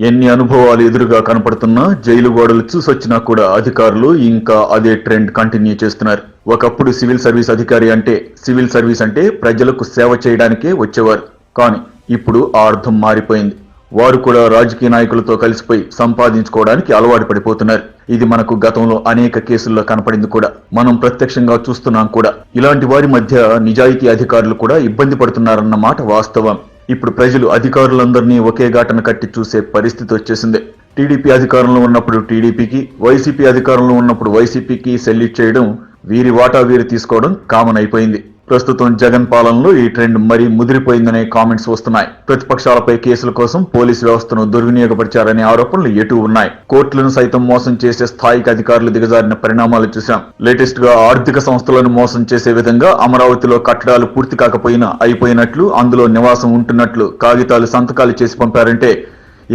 ఎన్ని అనుభవాలు ఎదురుగా కనపడుతున్నా జైలు గోడలు చూసొచ్చినా కూడా అధికారులు ఇంకా అదే ట్రెండ్ కంటిన్యూ చేస్తున్నారు. ఒకప్పుడు సివిల్ సర్వీస్ అధికారి అంటే సివిల్ సర్వీస్ అంటే ప్రజలకు సేవ చేయడానికే వచ్చేవారు. కానీ ఇప్పుడు ఆ అర్థం మారిపోయింది. వారు కూడా రాజకీయ నాయకులతో కలిసిపోయి సంపాదించుకోవడానికి అలవాటు పడిపోతున్నారు. ఇది మనకు గతంలో అనేక కేసుల్లో కనపడింది కూడా. మనం ప్రత్యక్షంగా చూస్తున్నాం కూడా. ఇలాంటి వారి మధ్య నిజాయితీ అధికారులు కూడా ఇబ్బంది పడుతున్నారన్న మాట వాస్తవం. ఇప్పుడు ప్రజలు అధికారులందరినీ ఒకే ఘాటన కట్టి చూసే పరిస్థితి వచ్చేసింది. టీడీపీ అధికారంలో ఉన్నప్పుడు టీడీపీకి వైసీపీ అధికారంలో ఉన్నప్పుడు వైసీపీకి సెల్యూట్ చేయడం వీరి వాటా వీరు తీసుకోవడం కామన్ అయిపోయింది. ప్రస్తుతం జగన్ పాలనలో ఈ ట్రెండ్ మరీ ముదిరిపోయిందనే కామెంట్స్ వస్తున్నాయి. ప్రతిపక్షాలపై కేసుల కోసం పోలీసు వ్యవస్థను దుర్వినియోగపరిచారనే ఆరోపణలు ఎటు ఉన్నాయి. కోర్టులను సైతం మోసం చేసే స్థాయికి అధికారులు దిగజారిన పరిణామాలు చూశాం. లేటెస్ట్గా ఆర్థిక సంస్థలను మోసం చేసే విధంగా అమరావతిలో కట్టడాలు పూర్తి కాకపోయినా అయిపోయినట్లు అందులో నివాసం ఉంటున్నట్లు కాగితాలు సంతకాలు చేసి పంపారంటే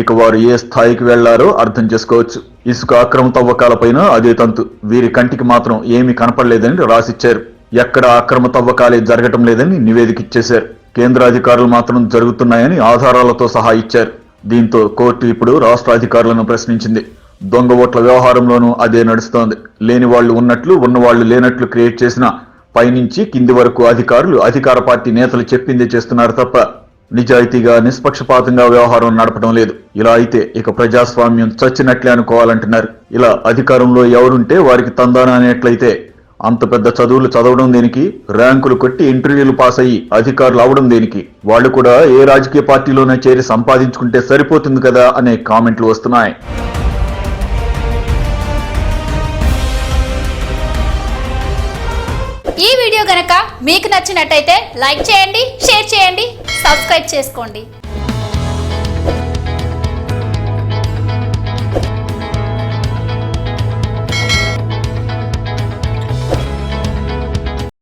ఇక వారు ఏ స్థాయికి వెళ్ళారో అర్థం చేసుకోవచ్చు. ఇసుక అక్రమ తవ్వకాలపైన అదే తంతు. వీరి కంటికి మాత్రం ఏమీ కనపడలేదని రాసిచ్చారు. ఎక్కడ అక్రమ తవ్వకాలే జరగటం లేదని నివేదిక ఇచ్చేశారు కేంద్ర అధికారులు మాత్రం జరుగుతున్నాయని ఆధారాలతో సహా ఇచ్చారు. దీంతో కోర్టు ఇప్పుడు రాష్ట్ర అధికారులను ప్రశ్నించింది. దొంగ ఓట్ల వ్యవహారంలోనూ అదే నడుస్తోంది. లేని వాళ్ళు ఉన్నట్లు ఉన్నవాళ్ళు లేనట్లు క్రియేట్ చేసిన పైనుంచి కింది వరకు అధికారులు అధికార పార్టీ నేతలు చెప్పిందే చేస్తున్నారు తప్ప నిజాయితీగా నిష్పక్షపాతంగా వ్యవహారం నడపడం లేదు. ఇలా అయితే ఇక ప్రజాస్వామ్యం చచ్చినట్లే అనుకోవాలంటున్నారు. ఇలా అధికారంలో ఎవరుంటే వారికి తందాన అనేట్లయితే అంత పెద్ద చదువులు చదవడం దేనికి? ర్యాంకులు కొట్టి ఇంటర్వ్యూలు పాస్ అయ్యి అధికారులు అవడం దేనికి? వాళ్ళు కూడా ఏ రాజకీయ పార్టీలోనే చేరి సంపాదించుకుంటే సరిపోతుంది కదా అనే కామెంట్లు వస్తున్నాయి. ఈ వీడియో గనక మీకు నచ్చినట్టయితే లైక్ చేయండి షేర్ చేయండి సబ్స్క్రైబ్ చేసుకోండి.